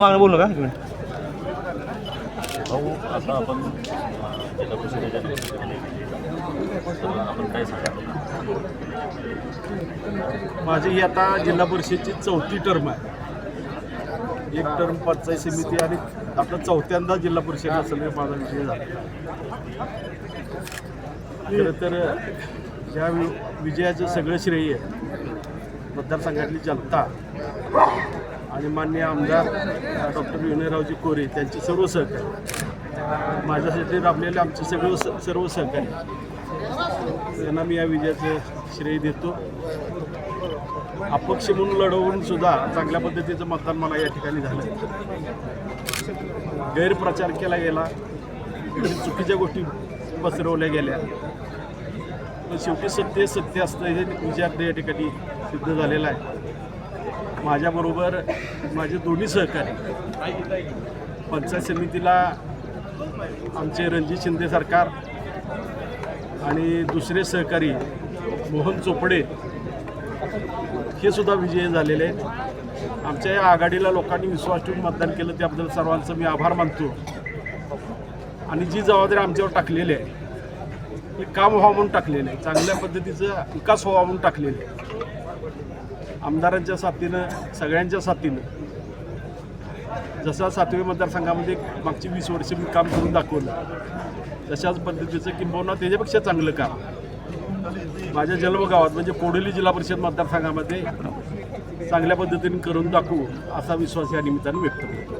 बोलू का एक मिनिट भाऊ आता आपण जिल्हा परिषदेच्या निवडणुकीमध्ये तर आपण काय सांगा माझी ही आता जिल्हा परिषदची चौथी टर्म आहे. एक टर्म पंचायत समिती आणि आता चौथ्यांदा जिल्हा परिषद असेल माझा विषय झाला. खरं तर या वि- विजयाचं सगळं श्रेय मतदारसंघातली जनता आणि माननीय आमदार डॉक्टर विनयरावजी कोरे त्यांचे सर्व सहकारी. माझ्यासाठी राबलेले आमचे सगळं स- सर्व सहकारी. त्यांना मी या विजयाचं श्रेय देतो. अपक्ष म्हणून लढवून सुद्धा चांगल्या पद्धतीचं मतदान मला या ठिकाणी झालं. गैरप्रचार केला गेला. चुकीच्या गोष्टी पसरवल्या गेल्या. पण शेवटी सत्य सत्य असतं हे विचार या ठिकाणी सिद्ध झालेलं आहे. माझ्याबरोबर माझे दोन्ही सहकारी पंचायत समितीला आमचे रणजित शिंदे सरकार आणि दुसरे सहकारी मोहन चोपडे हे सुद्धा विजयी झालेले आहेत. आमच्या या आघाडीला लोकांनी विश्वास ठेवून मतदान केलं त्याबद्दल सर्वांचं मी आभार मानतो. आणि जी जबाबदारी आमच्यावर टाकलेली आहे हे काम व्हावं म्हणून टाकलेलं आहे. चांगल्या पद्धतीचं विकास व्हावा म्हणून टाकलेलं आहे. आमदारांच्या साथीनं सगळ्यांच्या साथीनं. जसा सातवी मतदारसंघामध्ये मागची वीस वर्ष मी काम करून दाखवलं तशाच पद्धतीचं किंबहुना त्याच्यापेक्षा चांगलं काम. माझ्या जन्मगावात म्हणजे कोडोली जिल्हा परिषद मतदारसंघामध्ये चांगल्या पद्धतीने करून दाखवू असा विश्वास या निमित्ताने व्यक्त करतो.